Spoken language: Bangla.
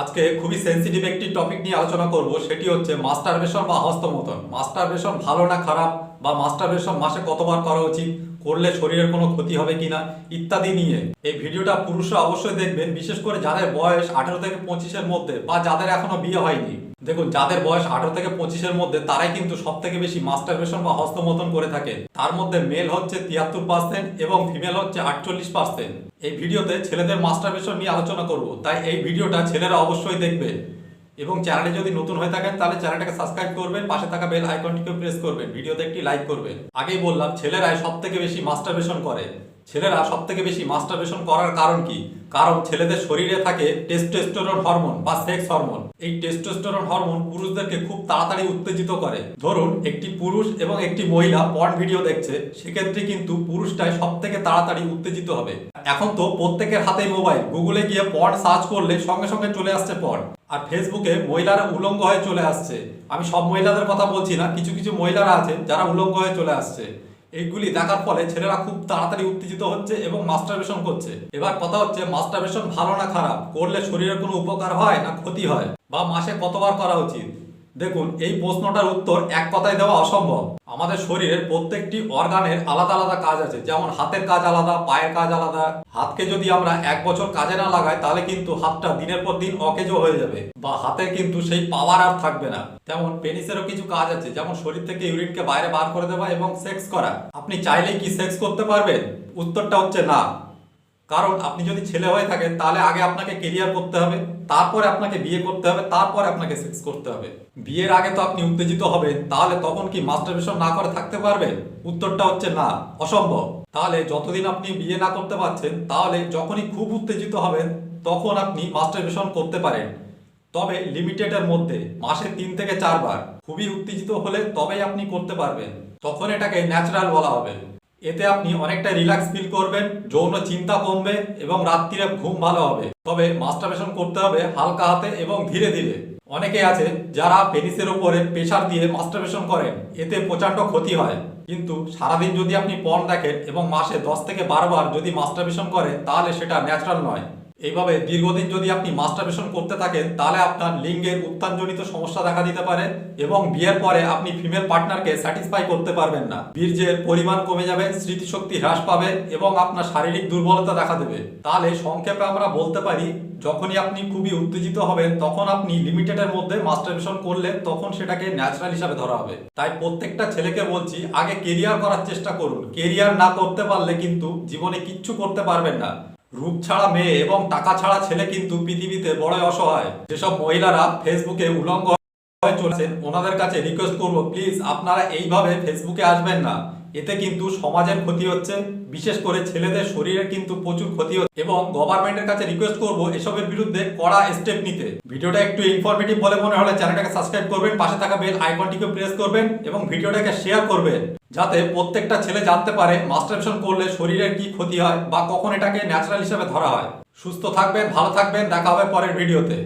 আজকে খুবই সেন্সিটিভ একটি টপিক নিয়ে আলোচনা করব, সেটি হচ্ছে মাস্টার মাস্টারবেশন বা হস্তমতন মাস্টারবেশন ভালো না খারাপ বা মাস্টারবেশন মাসে কতবার করা উচিত, করলে শরীরের কোনো ক্ষতি হবে কিনা, ইত্যাদি নিয়ে। এই ভিডিওটা পুরুষরা অবশ্যই দেখবেন, বিশেষ করে যাদের বয়স আঠেরো থেকে পঁচিশের মধ্যে বা যাদের এখনও বিয়ে হয়নি। দেখুন, যাদের বয়স আঠারো থেকে পঁচিশের মধ্যে, তারাই কিন্তু সব থেকে বেশি মাস্টার মাস্টারবেশন বা হস্তমতন করে থাকে। তার মধ্যে মেল হচ্ছে তিয়াত্তর পার্সেন্ট এবং ফিমেল হচ্ছে আটচল্লিশ পার্সেন্ট এই ভিডিওতে ছেলেদের মাস্টার মাস্টারবেশন নিয়ে আলোচনা করব। তাই এই ভিডিওটা ছেলেরা অবশ্যই দেখবে। এবং চ্যানেলে যদি নতুন হয়ে থাকেন, তাহলে চ্যানেলটাকে সাবস্ক্রাইব করবেন, পাশে থাকা বেল আইকনটিকে প্রেস করবেন, ভিডিওতে একটি লাইক করবেন। আগেই বললাম, ছেলেরাই সব থেকে বেশি মাস্টারবেশন করে। ছেলেরা সব থেকে বেশি মাস্টারবেশন করার কারণ কি? কারণ ছেলেদের শরীরে থাকে টেস্টোস্টেরন হরমোন বা সেক্স হরমোন এই টেস্টোস্টেরন হরমোন পুরুষদেরকে খুব তাড়াতাড়ি উত্তেজিত করে। ধরুন, একটি পুরুষ এবং একটি মহিলা পর্ন ভিডিও দেখছে, সেক্ষেত্রে কিন্তু পুরুষটাই সব থেকে তাড়াতাড়ি উত্তেজিত হবে। এখন তো প্রত্যেকের হাতেই মোবাইল গুগলে গিয়ে পর্ন সার্চ করলে সঙ্গে সঙ্গে চলে আসছে পর্ন আর ফেসবুকে মহিলারা উলঙ্গ হয়ে চলে আসছে। আমি সব মহিলাদের কথা বলছি না, কিছু কিছু মহিলারা আছে যারা উলঙ্গ হয়ে চলে আসছে। এইগুলি দেখার ফলে ছেলেরা খুব তাড়াতাড়ি উত্তেজিত হচ্ছে এবং মাস্টারবেশন করছে। এবার কথা হচ্ছে মাস্টারবেশন ভালো না খারাপ? করলে শরীরের কোনো উপকার হয় না ক্ষতি হয়? বা মাসে কতবার করা উচিত? দেখুন, এই প্রশ্নটার উত্তর এক কথায় দেওয়া অসম্ভব। আমাদের শরীরের প্রত্যেকটি অর্গানের আলাদা আলাদা কাজ আছে, যেমন হাতের কাজ আলাদা, পায়ের কাজ আলাদা। হাতকে যদি আমরা এক বছর কাজে না লাগাই, তাহলে কিন্তু হাতটা দিনের পর দিন অকেজো হয়ে যাবে বা হাতের কিন্তু সেই পাওয়ার আর থাকবে না। তেমন পেনিসেরও কিছু কাজ আছে, যেমন শরীর থেকে ইউরিনকে বাইরে বার করে দেওয়া এবং সেক্স করা। আপনি চাইলেই কি সেক্স করতে পারবেন? উত্তরটা হচ্ছে না। কারণ আপনি যদি ছেলে হয়ে থাকেন, তাহলে আগে আপনাকে কেরিয়ার করতে হবে, তারপরে আপনাকে বিয়ে করতে হবে, তারপরে আপনাকে সেক্স করতে হবে। বিয়ের আগে তো আপনি উত্তেজিত হবেন, তাহলে তখন কি মাস্টারবেশন না করে থাকতে পারবেন? উত্তরটা হচ্ছে না, অসম্ভব। তাহলে যতদিন আপনি বিয়ে না করতে পারছেন, তাহলে যখনই খুব উত্তেজিত হবেন, তখন আপনি মাস্টারবেশন করতে পারেন। তবে লিমিটেডের মধ্যে, মাসে তিন থেকে চারবার। খুবই উত্তেজিত হলে তবেই আপনি করতে পারবেন। তখন এটাকে ন্যাচারাল বলা হবে। এতে আপনি অনেকটা রিল্যাক্স ফিল করবেন, যৌন চিন্তা কমবে এবং রাত্রিরে ঘুম ভালো হবে। তবে মাস্টারবেশন করতে হবে হালকা হাতে এবং ধীরে ধীরে। অনেকে আছে যারা পেনিসের উপরে প্রেশার দিয়ে মাস্টারবেশন করেন, এতে প্রচণ্ড ক্ষতি হয়। কিন্তু সারাদিন যদি আপনি পণ দেখেন এবং মাসে দশ থেকে বারো বার যদি মাস্টারবেশন করেন তাহলে সেটা ন্যাচারাল নয়। এইভাবে দীর্ঘদিন যদি আপনি মাস্টারবেশন করতে থাকেন, তাহলে আপনার লিঙ্গের উত্থানজনিত সমস্যা দেখা দিতে পারে এবং বিয়ের পরে আপনি ফিমেল পার্টনারকে স্যাটিসফাই করতে পারবেন না। বীর্যের পরিমাণ কমে যাবে, স্মৃতিশক্তি হ্রাস পাবে এবং আপনার শারীরিক দুর্বলতা দেখা দেবে। তাহলে সংক্ষেপে আমরা বলতে পারি, যখনই আপনি খুবই উত্তেজিত হবেন, তখন আপনি লিমিটেডের মধ্যে মাস্টারবেশন করলে তখন সেটাকে ন্যাচারাল হিসাবে ধরা হবে। তাই প্রত্যেকটা ছেলেকে বলছি, আগে কেরিয়ার করার চেষ্টা করুন। কেরিয়ার না করতে পারলে কিন্তু জীবনে কিচ্ছু করতে পারবেন না। রূপ ছাড়া মেয়ে এবং টাকা ছাড়া ছেলে কিন্তু পৃথিবীতে বড় অসহায়। যেসব মহিলারা ফেসবুকে উলঙ্গ হয়ে চলেছেন, ওনাদের কাছে রিকোয়েস্ট করব প্লিজ আপনারা এইভাবে ফেসবুকে আসবেন না। এতে কিন্তু সমাজের ক্ষতি হচ্ছে। বিশেষ করে ছেলেদের শরীরের কিন্তু প্রচুর ক্ষতি হচ্ছে। এবং গভর্নমেন্টের কাছে রিকোয়েস্ট করব এসবের বিরুদ্ধে কড়া স্টেপ নিতে। ভিডিওটা একটু ইনফরমেটিভ বলে মনে হলে চ্যানেলটাকে সাবস্ক্রাইব করবেন, পাশে থাকা বেল আইকনটিকে প্রেস করবেন এবং ভিডিওটাকে শেয়ার করবেন। যাতে প্রত্যেকটা ছেলে জানতে পারে মাস্টারবেশন করলে শরীরের কি ক্ষতি হয় বা কখন এটাকে ন্যাচারাল হিসেবে ধরা হয়। সুস্থ থাকবেন, ভালো থাকবেন, দেখা হবে পরের ভিডিওতে